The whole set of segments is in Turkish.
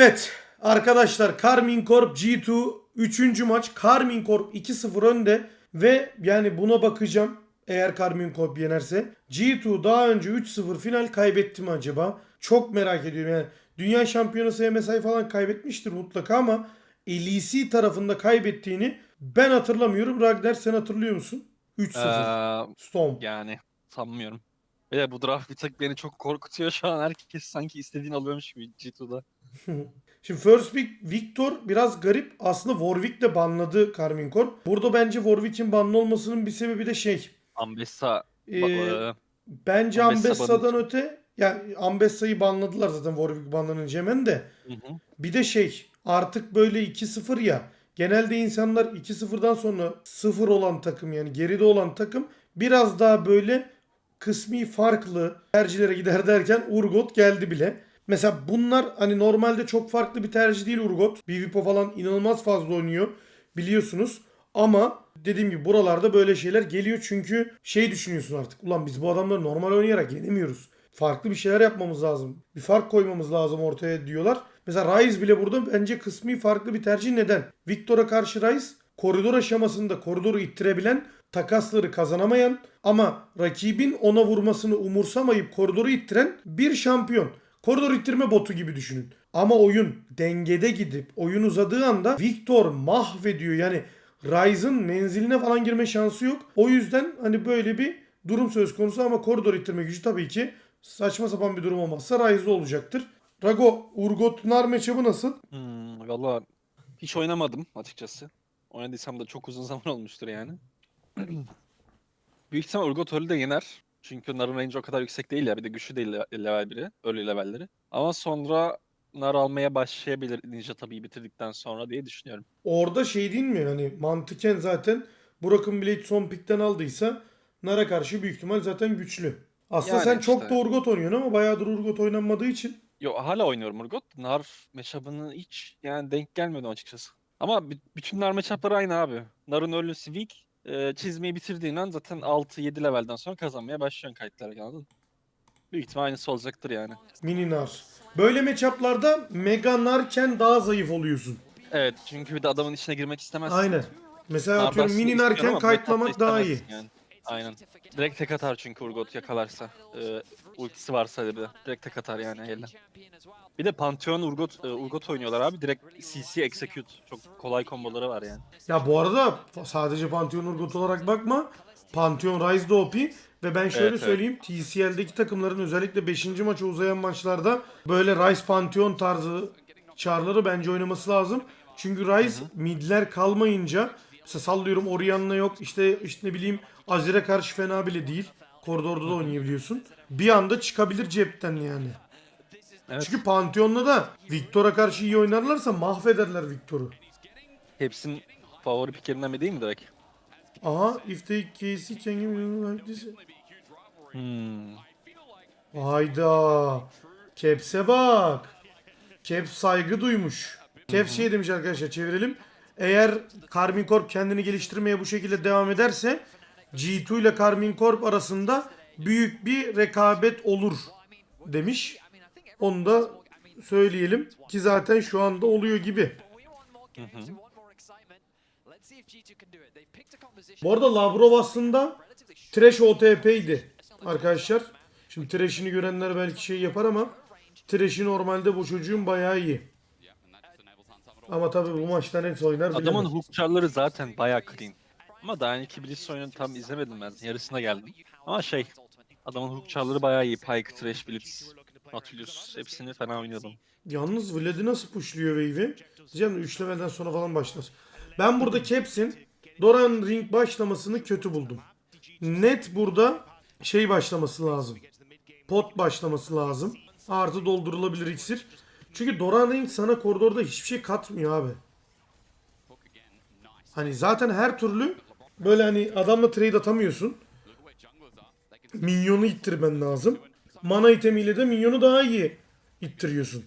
Evet arkadaşlar Carmine Corp G2 3. maç Carmine Corp 2-0 önde ve yani buna bakacağım eğer Carmine Corp yenerse. G2 daha önce 3-0 final kaybetti mi acaba? Çok merak ediyorum yani. Dünya şampiyonası MSI falan kaybetmiştir mutlaka ama LEC tarafında kaybettiğini ben hatırlamıyorum. Ragnar sen hatırlıyor musun? 3-0. Ee, Storm. yani sanmıyorum. Ve bu draft bir tık beni çok korkutuyor şu an. Herkes sanki istediğini alıyormuş gibi G2'da. Şimdi First Pick Victor biraz garip. Aslında Warwick de banladı Carmine Corp. Burada bence Warwick'in banlı olmasının bir sebebi de şey. Ambessa Ee, e, bence Ambessa Ambessa'dan öte ya Ambessa'yı banladılar zaten Warwick banlanınca hemen de. hı hı. Bir de şey artık böyle 2-0 ya. Genelde insanlar 2-0'dan sonra 0 olan takım yani geride olan takım biraz daha böyle kısmi farklı tercihlere gider derken Urgot geldi bile. Mesela bunlar hani normalde çok farklı bir tercih değil Urgot. BVPO falan inanılmaz fazla oynuyor biliyorsunuz. Ama dediğim gibi buralarda böyle şeyler geliyor çünkü şey düşünüyorsun artık. Ulan biz bu adamları normal oynayarak yenemiyoruz. Farklı bir şeyler yapmamız lazım. Bir fark koymamız lazım ortaya diyorlar. Mesela Ryze bile burada bence kısmi farklı bir tercih. Neden? Victor'a karşı Ryze koridor aşamasında koridoru ittirebilen, takasları kazanamayan ama rakibin ona vurmasını umursamayıp koridoru ittiren bir şampiyon. Koridor ittirme botu gibi düşünün. Ama oyun dengede gidip oyun uzadığı anda Victor mahvediyor. Yani Ryze'ın menziline falan girme şansı yok. O yüzden hani böyle bir durum söz konusu ama koridor ittirme gücü tabii ki saçma sapan bir durum olmazsa Ryze'de olacaktır. Rago, Urgot Nar matchup'ı nasıl? Hmm, Valla hiç oynamadım açıkçası. Oynadıysam da çok uzun zaman olmuştur yani. Büyük ihtimal Urgot Early de yener. Çünkü Nar'ın range o kadar yüksek değil ya. Bir de güçlü değil le- level 1'i. Early levelleri. Ama sonra Nar almaya başlayabilir Ninja tabii bitirdikten sonra diye düşünüyorum. Orada şey değil mi? Hani mantıken zaten Broken Blade son pikten aldıysa Nar'a karşı büyük ihtimal zaten güçlü. Aslında Yani sen çok işte. da Urgot oynuyorsun ama bayağıdır Urgot oynanmadığı için. Yo hala oynuyorum Urgot. Nar matchup'ını hiç yani denk gelmedi açıkçası. Ama bü- bütün Nar matchup'ları aynı abi. Nar'ın ölüsü weak. E, çizmeyi bitirdiğin an zaten 6-7 levelden sonra kazanmaya başlıyorsun kayıtlara anladın? Büyük ihtimal aynısı olacaktır yani. Mini Nar. Böyle matchup'larda Mega Nar'ken daha zayıf oluyorsun. Evet çünkü bir de adamın içine girmek istemezsin. Aynen. Mesela Nar'da atıyorum Mini Nar'ken ama kayıtlamak daha iyi. Yani. Aynen. Direkt tek atar çünkü Urgot yakalarsa. E, ultisi varsa bir de. Direkt tek atar yani elle. Bir de Pantheon Urgot, e, Urgot oynuyorlar abi. Direkt CC execute. Çok kolay komboları var yani. Ya bu arada sadece Pantheon Urgot olarak bakma. Pantheon Rise de OP ve ben şöyle Evet, evet. söyleyeyim. TCL'deki takımların özellikle 5. maça uzayan maçlarda böyle Rise Pantheon tarzı çarları bence oynaması lazım. Çünkü Rise midler kalmayınca mesela sallıyorum Orianna yok işte işte ne bileyim Azir'e karşı fena bile değil. Koridorda da oynayabiliyorsun. Bir anda çıkabilir cepten yani. Evet. Çünkü Pantheon'la da Victor'a karşı iyi oynarlarsa mahvederler Victor'u. Hepsinin favori piklerinden biri değil mi direkt? Aha if they Casey can you like this? Hmm. Hayda. Caps'e bak. Caps saygı duymuş. Caps şey demiş arkadaşlar çevirelim. Eğer Carmine Corp kendini geliştirmeye bu şekilde devam ederse G2 ile Carmine Corp arasında büyük bir rekabet olur demiş. Onu da söyleyelim ki zaten şu anda oluyor gibi. Bu arada Lavrov aslında Trash OTP'ydi arkadaşlar. Şimdi Trash'ini görenler belki şey yapar ama Trash'i normalde bu çocuğun bayağı iyi. Ama tabii bu maçta net oynar Adamın bilemem. hook charları zaten bayağı clean. Ama daha önceki Blitz oyununu tam izlemedim ben. Yarısına geldim. Ama şey, adamın hook charları bayağı iyi. Pyke, Thresh, Blitz, Nautilus hepsini fena oynuyordum. Yalnız Vlad'i nasıl pushluyor wave'i? Diyeceğim de 3 levelden sonra falan başlar. Ben burada Caps'in Doran Ring başlamasını kötü buldum. Net burada şey başlaması lazım. Pot başlaması lazım. Artı doldurulabilir iksir. Çünkü Doran Ring sana koridorda hiçbir şey katmıyor abi. Hani zaten her türlü böyle hani adamla trade atamıyorsun. Minyonu ittirmen lazım. Mana itemiyle de minyonu daha iyi ittiriyorsun.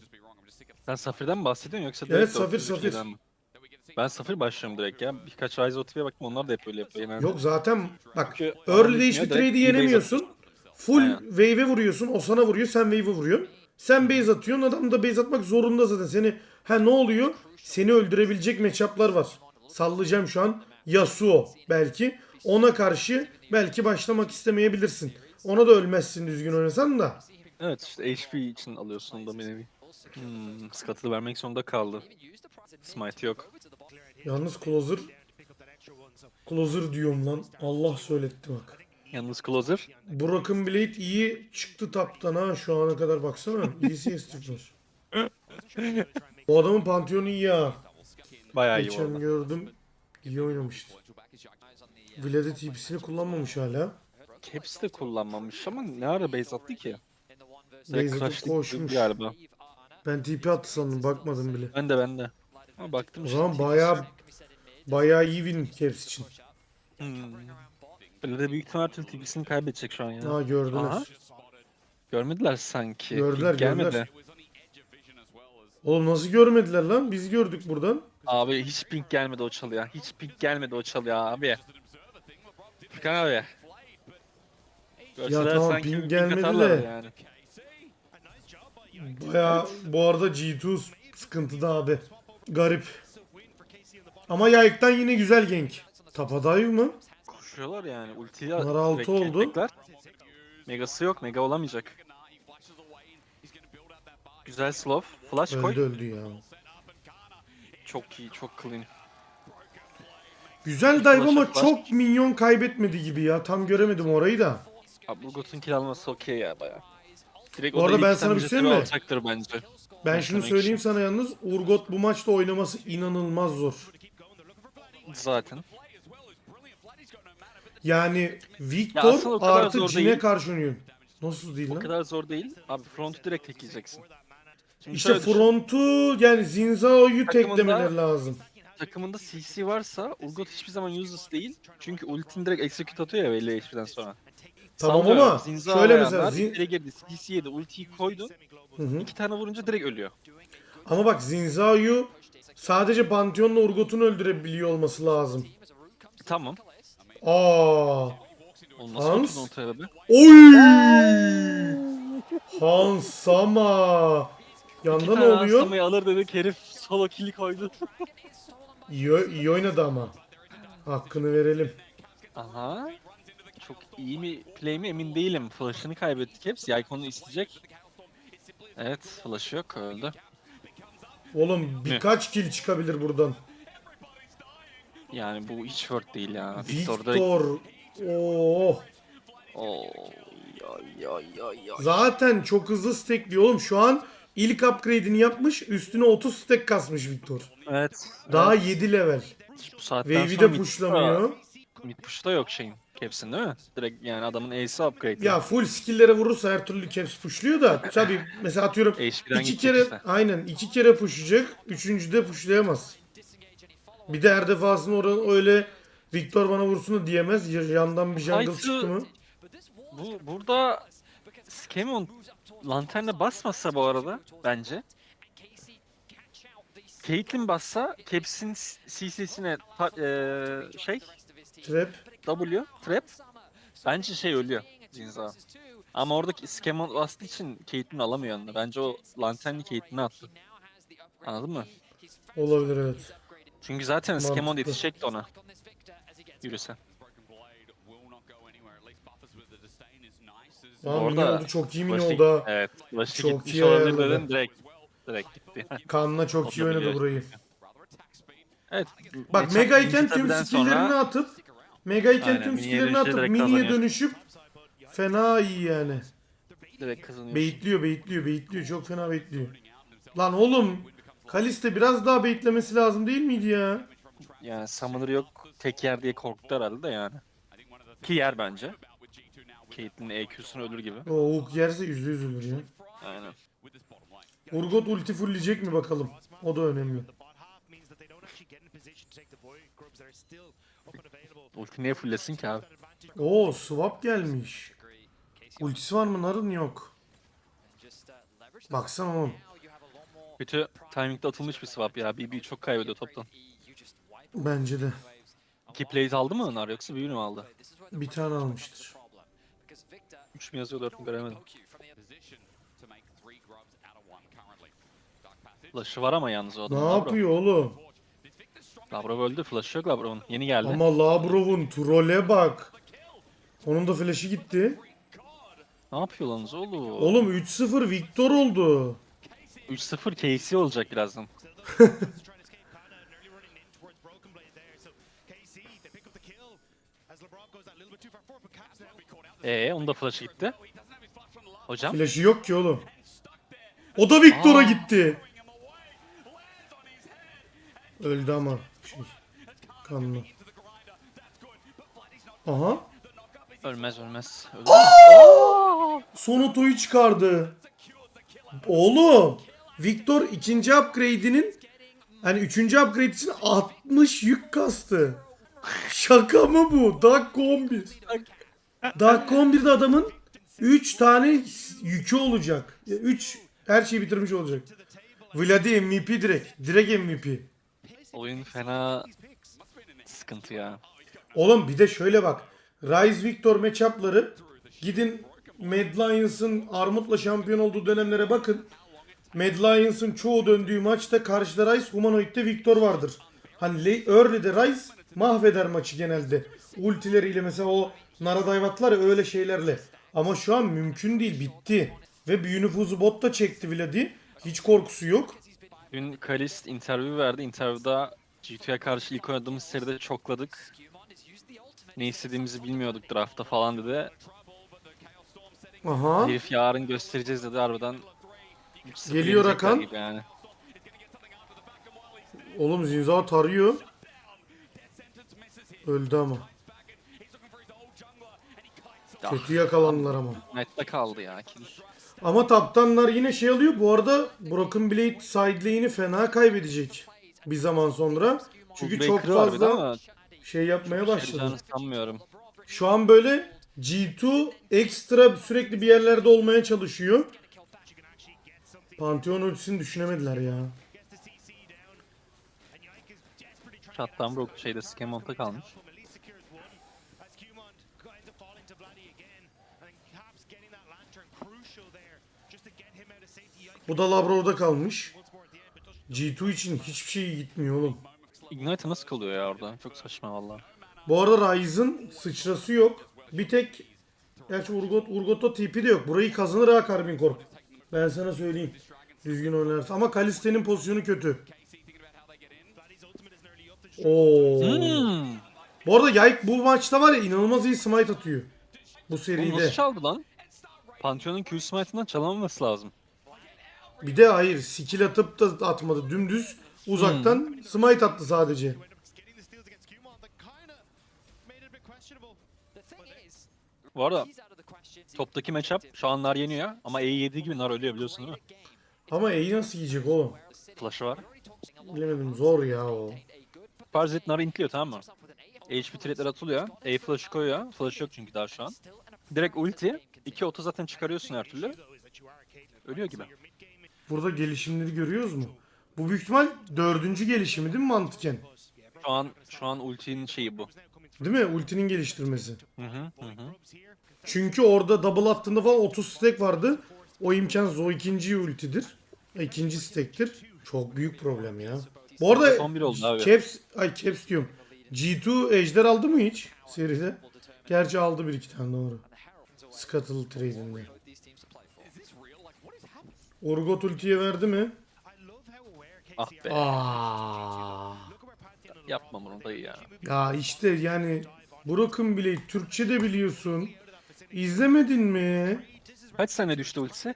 Sen Safir'den mi bahsediyorsun yoksa Evet, direkt Safir, 400 Safir. mi? Ben Safir başlıyorum direkt ya. Birkaç Rise OTP'ye baktım onlar da hep öyle yapıyor. Genelde. Yok zaten bak Çünkü adam early'de bitmiyor, hiçbir direkt trade'i iyi base yenemiyorsun. Full Aynen. wave'e vuruyorsun. O sana vuruyor sen wave'e vuruyorsun. Sen base atıyorsun adam da base atmak zorunda zaten. Seni ha ne oluyor? Seni öldürebilecek matchup'lar var. Sallayacağım şu an. Yasuo belki. Ona karşı belki başlamak istemeyebilirsin. Ona da ölmezsin düzgün oynasan da. Evet işte HP için alıyorsun da bir nevi. Hmm, Scuttle'ı vermek zorunda kaldı. Smite yok. Yalnız closer closer diyorum lan. Allah söyletti bak. Yalnız Closer Broken Blade iyi çıktı taptan ha şu ana kadar baksana. İyi CS'lik var. Bu adamın Pantheon'u iyi ha. bayağı iyi Geçen gördüm. İyi oynamıştı. Vlad'e TP'sini kullanmamış hala. Caps de kullanmamış ama ne ara base attı ki? Crush'lık koşmuş. galiba. Ben TP attı sandım bakmadım bile. Ben de ben de. Ama baktım O zaman bayağı bayağı iyi win Caps için. Hmm. Böyle de büyük ihtimal tüm TP'sini kaybedecek şu an ya. Ha gördüler. Aha. Görmediler sanki. Gördüler, Gelmedi. gördüler. Oğlum nasıl görmediler lan? Biz gördük buradan. Abi hiç pink gelmedi o çalıya. Hiç pink gelmedi o çalıya abi. Furkan abi. Görseler tamam, sanki bir gelmedi de. Yani. Bayağı bu arada G2 sıkıntıda abi. Garip. Ama yayıktan yine güzel gank. Tapadayı mı? Koşuyorlar yani. Ultiyi Bunlar altı oldu. yiyecekler. Megası yok. Mega olamayacak. Güzel slow. Flash koy. Öldü öldü ya. Çok iyi. Çok clean. Güzel dive ama var. çok minyon kaybetmedi gibi ya. Tam göremedim orayı da. Abi Urgot'un kill alması okey ya baya. Direkt Bu o da arada ilk ben sana bir şey söyleyeyim mi? alacaktır bence. Ben şunu söyleyeyim için. sana yalnız. Urgot bu maçta oynaması inanılmaz zor. Zaten. Yani Ya Victor aslında o kadar artı zor Jin'e değil. karşı oynuyor. Nasıl değil O lan? kadar zor değil. Abi front'u direkt tekleyeceksin. Şimdi İşte şöyle düşün. frontu yani Zinzao'yu Takımında- teklemeleri lazım. Takımında CC varsa Urgot hiçbir zaman useless değil. Çünkü ultini direkt execute atıyor ya belli HP'den sonra. Tamam ama Zinza şöyle mesela Zin- içeri girdi, CC yedi, ultiyi koydu. Hı hı. iki tane vurunca direkt ölüyor. Ama bak Zinzao'yu sadece Pantheon'la Urgot'un öldürebiliyor olması lazım. Tamam. Aa. Hans? Oy! Hansama. Yanda ne oluyor? Hansamayı alır dedik herif solo kill koydu. İyi, iyi oynadı ama. Hakkını verelim. Aha. Çok iyi mi play mi emin değilim. Flash'ını kaybettik hepsi. Yaykon'u isteyecek. Evet, flash yok, öldü. Oğlum birkaç kill çıkabilir buradan. Yani bu hiç worth değil ya. Victor direkt... Victor. Oo. Oo, ya, ya. Zaten çok hızlı stackliyor oğlum. Şu an ilk upgrade'ini yapmış. Üstüne 30 stack kasmış Victor. Evet. Daha evet. 7 level. Bu saatten Wave'i de pushlamıyor. Mid push'ta yok şeyin. Caps'in değil mi? Direkt yani adamın ace'i upgrade. Ya full skill'lere vurursa her türlü caps pushluyor da tabii mesela atıyorum iki kere işte. aynen iki kere pushlayacak. Üçüncüde pushlayamaz. Bir de her defasında orada öyle Victor bana vursun da diyemez. Ya- Yandan bir jungle Kayıtı- çıktı mı? Bu burada Skemon lanterne basmasa bu arada bence. Caitlyn bassa Caps'in CC'sine eee şey Trap. W trap bence şey ölüyor Zinza. Ama oradaki Skemon bastığı için Caitlyn alamıyor yanına. Bence o lanternli Caitlyn'i attı. Anladın mı? Olabilir evet. Çünkü zaten Skemon yetişecekti ona. Yürüse. Mini Orada oldu çok iyi mini Başı- oldu ha. Evet. Başı Çok gitmiş iyi olabilir ayarladı. dedim direkt. Direkt gitti. Kanla çok iyi oynadı burayı. evet. Bak Mega iken tüm skill'lerini sonra atıp Mega iken Aynen, tüm miniye skill'lerini dönüşte atıp direkt miniye dönüşüp fena iyi yani. direkt kazanıyor. Baitliyor, baitliyor, baitliyor. Çok fena baitliyor. Lan oğlum Kaliste biraz daha baitlemesi lazım değil miydi ya? Yani Summoner yok tek yer diye korktu herhalde de yani. Ki yer bence. Caitlyn'in EQ'sunu ölür gibi. O hook yerse yüzde yüz ölür ya. Aynen. Urgot ulti fullleyecek mi bakalım? O da önemli. Ulti niye fulllesin ki abi? Oo swap gelmiş. Ultisi var mı? Narın yok. Baksana oğlum. Kötü timingde atılmış bir swap ya. BB çok kaybediyor toptan. Bence de. İki plays aldı mı Nar yoksa bir mi aldı? Bir tane almıştır. 3 mü yazıyor 4 mü göremedim. Flash'ı var ama yalnız o Ne adamın. Labro. yapıyor oğlum? Labro öldü. Flash'ı yok Labro'nun. Yeni geldi. Ama Labrov'un trole bak. Onun da flash'ı gitti. Ne yapıyor lan oğlum? Oğlum 3-0 Victor oldu. 3-0 KC olacak birazdan. Ee, onun da flash'ı gitti. Hocam. Flash'ı yok ki oğlum. O da Victor'a gitti. Öldü ama. Şey, kanlı. Aha. Ölmez ölmez. Ölmez. Son otoyu çıkardı. Oğlum. Victor ikinci upgrade'inin hani üçüncü upgrade için 60 yük kastı. Şaka mı bu? Dakika 11. Dakika 11'de adamın 3 tane yükü olacak. 3 her şeyi bitirmiş olacak. Vladi MVP direkt. Direkt MVP. Oyun fena sıkıntı ya. Oğlum bir de şöyle bak. Rise Victor matchup'ları gidin Mad Lions'ın Armut'la şampiyon olduğu dönemlere bakın. Mad Lions'ın çoğu döndüğü maçta karşıda Rise, Humanoid'de Victor vardır. Hani early'de Rise mahveder maçı genelde. Ultileriyle mesela o Naradayvatlar ya öyle şeylerle. Ama şu an mümkün değil bitti. Ve büyü nüfuzu bot da çekti Vladi. Hiç korkusu yok. Dün Kalist interview verdi. Interview'da G2'ye karşı ilk oynadığımız seride çokladık. Ne istediğimizi bilmiyorduk draftta falan dedi. Aha. Herif yarın göstereceğiz dedi harbiden. 3-0 Geliyor gibi Yani. Oğlum Zinzao tarıyor. Öldü ama. Kötü yakalandılar ama. Knight'ta kaldı ya. kill. Ama taptanlar yine şey alıyor. Bu arada Broken Blade side lane'i fena kaybedecek bir zaman sonra. Çünkü çok Baker harbiden fazla ama şey yapmaya başladı. çıkacağını sanmıyorum. Şu an böyle G2 ekstra sürekli bir yerlerde olmaya çalışıyor. Pantheon ultisini düşünemediler ya. Shutdown Brook şeyde Scamon'ta kalmış. Bu da Labrov'da kalmış. G2 için hiçbir şey gitmiyor oğlum. Ignite nasıl kalıyor ya orada? Çok saçma valla. Bu arada Ryze'ın sıçrası yok. Bir tek Gerçi Urgot, Urgot'ta tipi de yok. Burayı kazanır ha Carbon Corp. Ben sana söyleyeyim. Düzgün oynarsa. Ama Kaliste'nin pozisyonu kötü. Oo. Hmm. Bu arada Yayk bu maçta var ya inanılmaz iyi smite atıyor. Bu Oğlum nasıl seride. çaldı lan? Pantheon'un Q smite'ından çalamaması lazım. Bir de hayır skill atıp da atmadı. Dümdüz uzaktan smite attı sadece. Bu arada toptaki matchup şu an Nar yeniyor ama E'yi yediği gibi Nar ölüyor biliyorsun değil mi? Ama E'yi nasıl yiyecek oğlum? Flash'ı var. Bilemedim zor ya o. Parzit Nar'ı intliyor tamam mı? HP trade'ler atılıyor. E flash'ı koyuyor. Flash yok çünkü daha şu an. Direkt ulti. 2 oto zaten çıkarıyorsun her türlü. Ölüyor gibi. Burada gelişimleri görüyoruz mu? Bu büyük ihtimal dördüncü gelişimi değil mi mantıken? Şu an şu an ultinin şeyi bu. Değil mi? Ultinin geliştirmesi. Hı hı hı. Çünkü orada double attığında falan 30 stack vardı. O imkansız. O ikinci ultidir. İkinci stack'tir. Çok büyük problem ya. Bu arada 11 oldu abi. Caps, ay Caps diyorum. G2 Ejder aldı mı hiç seride? Gerçi aldı bir iki tane doğru. Scuttle trade'inde. Urgot ultiye verdi mi? Ah be. Aa. Yapma bunu dayı ya. Ya işte yani Broken bile Türkçe de biliyorsun. İzlemedin mi? Kaç sene düştü ultisi?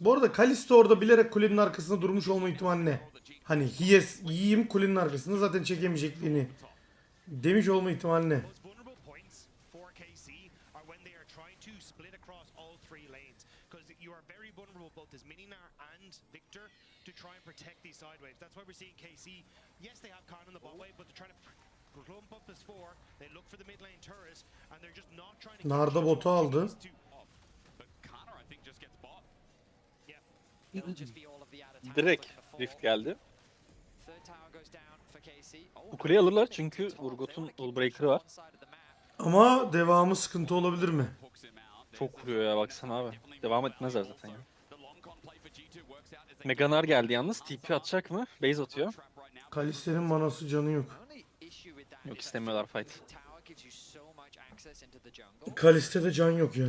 Bu arada Kalisto orada bilerek kulenin arkasında durmuş olma ihtimali ne? Hani yes, yiyeyim kulenin arkasında zaten çekemeyeceklerini demiş olma ihtimali ne? most vulnerable points for KC are when they are trying to split across all three lanes. Because you are very vulnerable, both as Mininar and Victor, to try and protect these side waves. That's why we're seeing KC. Yes, they have Khan in the bot wave, but they're trying to clump up as four. They look for the mid lane turret, and they're just not trying to. Narda botu aldı. Direkt Rift geldi. Bu kuleyi alırlar çünkü Urgot'un Wallbreaker'ı var. Ama devamı sıkıntı olabilir mi? Çok vuruyor ya baksana abi. Devam etmezler zaten ya. Meganar geldi yalnız. TP atacak mı? Base atıyor. Kaliste'nin manası canı yok. Yok istemiyorlar fight. Kaliste'de can yok ya.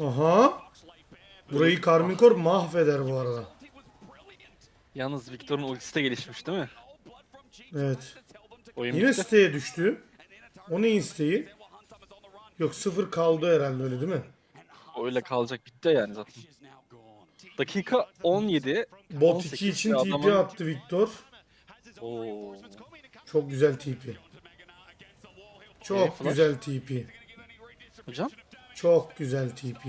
Aha. Burayı Karmin Corp mahveder bu arada. Yalnız Victor'un ultisi de gelişmiş değil mi? Evet. Oyun Yine bitti. siteye düştü. O ne isteği? Yok sıfır kaldı herhalde öyle değil mi? Öyle kalacak bitti yani zaten. Dakika 17. Bot 18 2 için TP adamın- attı Victor. Oo. Çok güzel TP. Çok flash? güzel TP. Hocam? Çok güzel TP.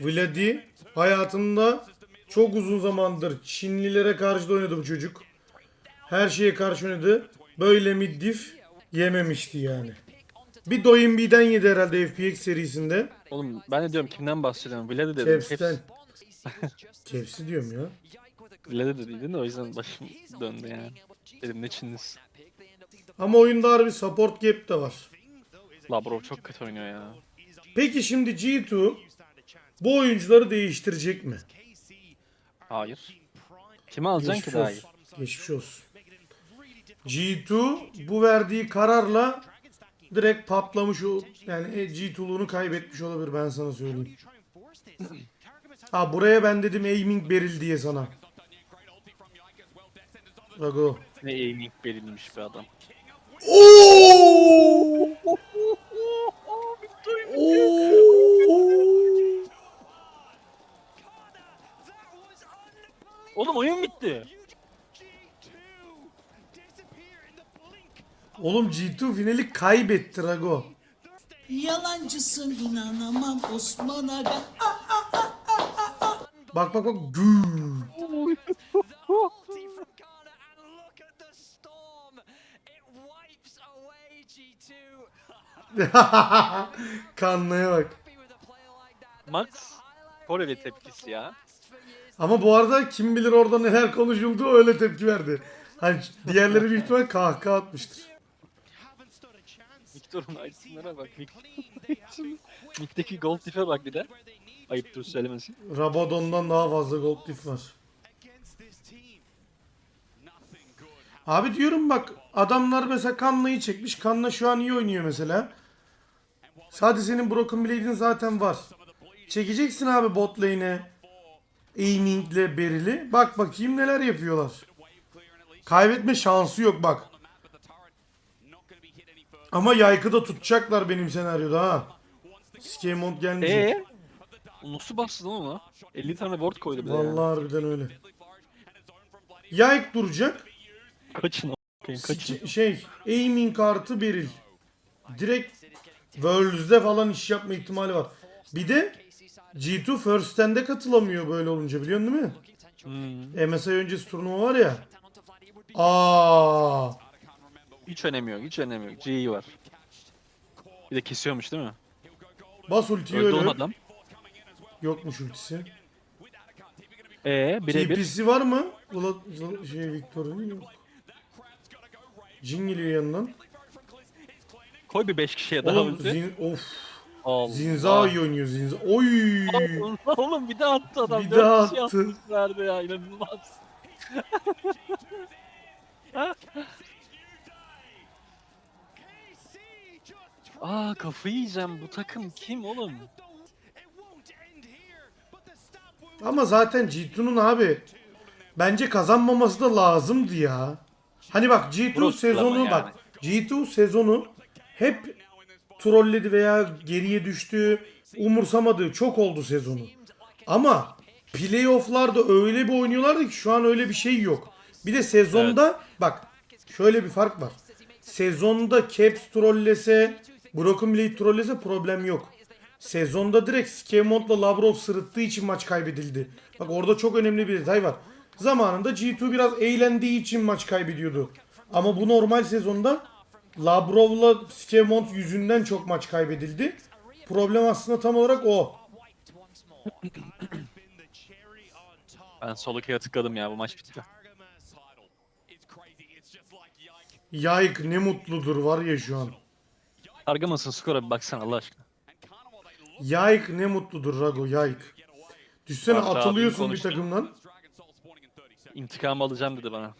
Vladi hayatında çok uzun zamandır Çinlilere karşı da oynadı bu çocuk. Her şeye karşı oynadı. Böyle mid diff yememişti yani. Bir Doyinbi'den yedi herhalde FPX serisinde. Oğlum ben de diyorum kimden bahsediyorum? Vladi dedim. Kevs'ten. Kevs'i diyorum ya. Vladi dediydin de o yüzden başım döndü yani. Dedim ne Çinlisi. Ama oyunda harbi support gap de var. Labrov çok kötü oynuyor ya. Peki şimdi G2 bu oyuncuları değiştirecek mi? Hayır. Kimi alacaksın ki daha iyi? olsun. Geçmiş olsun. G2 bu verdiği kararla direkt patlamış o yani e, G2'luğunu kaybetmiş olabilir ben sana söyleyeyim. Ha buraya ben dedim aiming beril diye sana. Rago. Ne aiming belirlemiş bir adam. Oo! Oo! Oğlum oyun bitti. Oğlum G2 finali kaybetti Rago. Yalancısın inanamam Osman Aga. Bak bak bak gül. Kanlıya bak. Max Koreli tepkisi ya. Ama bu arada kim bilir orada neler konuşuldu öyle tepki verdi. Hani diğerleri büyük ihtimal kahkaha atmıştır. Victor'un itemlere bak. Mid'deki gold diff'e bak bir de. Ayıptır söylemesi. Rabadon'dan daha fazla gold diff var. Abi diyorum bak adamlar mesela Kanla'yı çekmiş. Kanla şu an iyi oynuyor mesela. Sadece senin Broken Blade'in zaten var. Çekeceksin abi bot lane'e. Aiming'le Beril'i. Bak bakayım neler yapıyorlar. Kaybetme şansı yok bak. Ama yaykı da tutacaklar benim senaryoda ha. Skemont gelmeyecek. Eee? Nasıl bastı lan ona? 50 tane ward koydu bir de ya. Vallahi harbiden öyle. Yayk duracak. Kaçın a**ayım kaçın. Şey, aiming kartı Beril. Direkt Worlds'de falan iş yapma ihtimali var. Bir de G2 First Stand'e katılamıyor böyle olunca biliyorsun değil mi? Hmm. MSI öncesi turnuva var ya. Aa, Hiç önemi yok, hiç önemi yok. GE var. Bir de kesiyormuş değil mi? bas ultiyi Öldü oğlum adam. Yokmuş ultisi. Ee, birebir. TP'si var mı? Ula, şey Victor'un yok. Jin geliyor yanından. Koy bir 5 kişiye daha Oğlum ulti. zin, of. Allah. Zinza iyi oynuyor Zinza. Oy! Oğlum bir daha attı adam. Bir Dört daha kişi attı. verdi ya inanılmaz. Aa kafayı yiyeceğim bu takım kim oğlum? Ama zaten G2'nun abi bence kazanmaması da lazımdı ya. Hani bak G2 Burası sezonu ama bak G2 sezonu hep trolledi veya geriye düştü, umursamadığı çok oldu sezonu. Ama playoff'larda öyle bir oynuyorlardı ki şu an öyle bir şey yok. Bir de sezonda bak şöyle bir fark var. Sezonda Caps trollese, Broken Blade trollese problem yok. Sezonda direkt Skemont'la Lavrov sırıttığı için maç kaybedildi. Bak orada çok önemli bir detay var. Zamanında G2 biraz eğlendiği için maç kaybediyordu. Ama bu normal sezonda Labrov'la Skemont yüzünden çok maç kaybedildi. Problem aslında tam olarak o. Ben sol ikaya tıkladım ya bu maç bitti. Yayk ne mutludur var ya şu an. Argamas'ın skora bir baksana Allah aşkına. Yayk ne mutludur Rago away. Düşsene Bak atılıyorsun bir takımdan. Dragon Soul spawning in 30 seconds. İntikam alacağım dedi bana.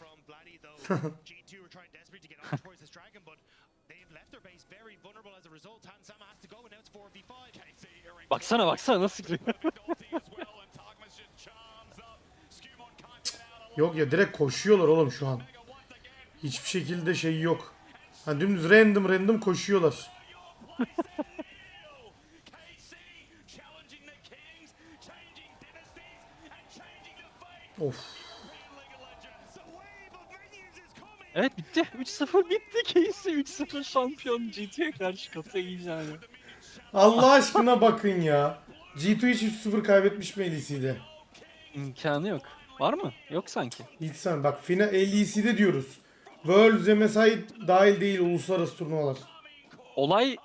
Baksana baksana nasıl giriyor. Yok ya direkt koşuyorlar oğlum şu an. Hiçbir şekilde şey yok. Ha dümdüz random random koşuyorlar. Of. Evet bitti. 3-0 bitti. Casey 3-0 şampiyon. GT'ye karşı kafayı yiyeceğim. Allah aşkına bakın ya. G2 hiç 3-0 kaybetmiş mi LEC'de? İmkanı yok. Var mı? Yok sanki. Hiç sen bak final LEC'de diyoruz. Worlds MSI dahil değil uluslararası turnuvalar. Olay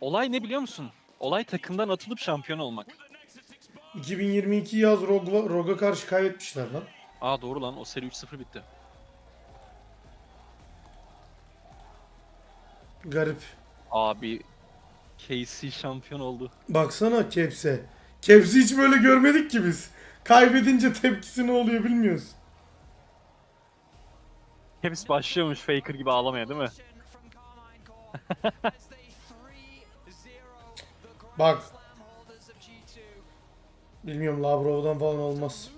Olay ne biliyor musun? Olay takımdan atılıp şampiyon olmak. 2022 yaz Rogue'a Rogue'a karşı kaybetmişler lan. Aa doğru lan o seri 3-0 bitti. Garip. Abi Casey şampiyon oldu. Baksana Keps'e. Keps'i hiç böyle görmedik ki biz. Kaybedince tepkisi ne oluyor bilmiyoruz. Hepsi başlıyormuş Faker gibi ağlamaya değil mi? from Carmine Core as they 3-0 the Grand Bak. Slam holders of G2 Bilmiyorum Labrov'dan falan olmaz.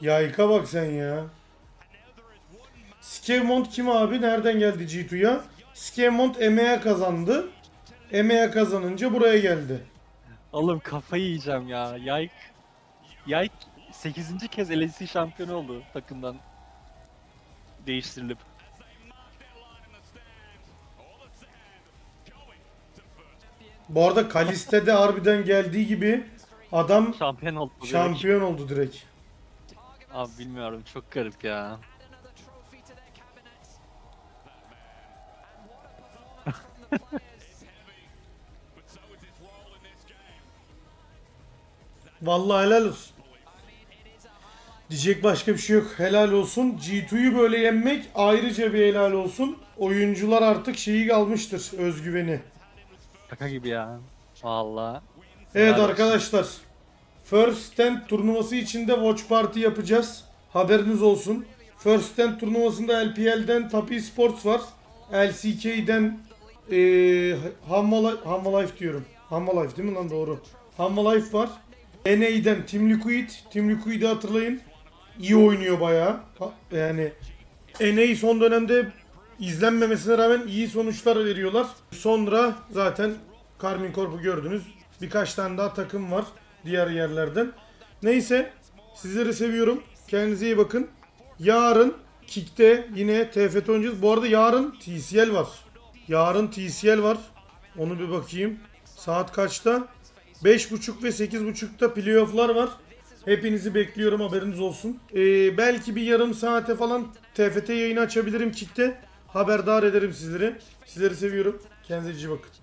Yayka bak sen ya. Skevmont kim abi? Nereden geldi G2'ya? Skevmont EMEA kazandı. EMEA kazanınca buraya geldi. Oğlum kafayı yiyeceğim ya. Yayk. Yayk 8. kez LEC şampiyonu oldu takımdan değiştirilip. Bu arada Kaliste'de harbiden geldiği gibi adam Şampiyon oldu. direkt. şampiyon oldu direkt. Abi bilmiyorum çok garip ya. Vallahi helal olsun. Diyecek başka bir şey yok. Helal olsun. G2'yu böyle yenmek ayrıca bir helal olsun. Oyuncular artık şeyi almıştır özgüveni. Şaka gibi ya. Valla. Evet Helal olsun. arkadaşlar. First Stand turnuvası içinde Watch Party yapacağız. Haberiniz olsun. First Stand turnuvasında LPL'den Top Esports var. LCK'den eee Hamma Li- Hamma Life diyorum. Hamma Life değil mi lan doğru. Hamma Life var. NA'den Team Liquid. Team Liquid'i hatırlayın. İyi oynuyor bayağı. Yani NA son dönemde izlenmemesine rağmen iyi sonuçlar veriyorlar. Sonra zaten Karmin Corp'u gördünüz. Birkaç tane daha takım var diğer yerlerden. Neyse sizleri seviyorum. Kendinize iyi bakın. Yarın Kick'te yine TFT oynayacağız. Bu arada yarın TCL var. Yarın TCL var. Onu bir bakayım. Saat kaçta? 5.30 ve 8.30'da playoff'lar var. Hepinizi bekliyorum haberiniz olsun. Ee, belki bir yarım saate falan TFT yayını açabilirim Kick'te. Haberdar ederim sizleri. Sizleri seviyorum. Kendinize iyi bakın.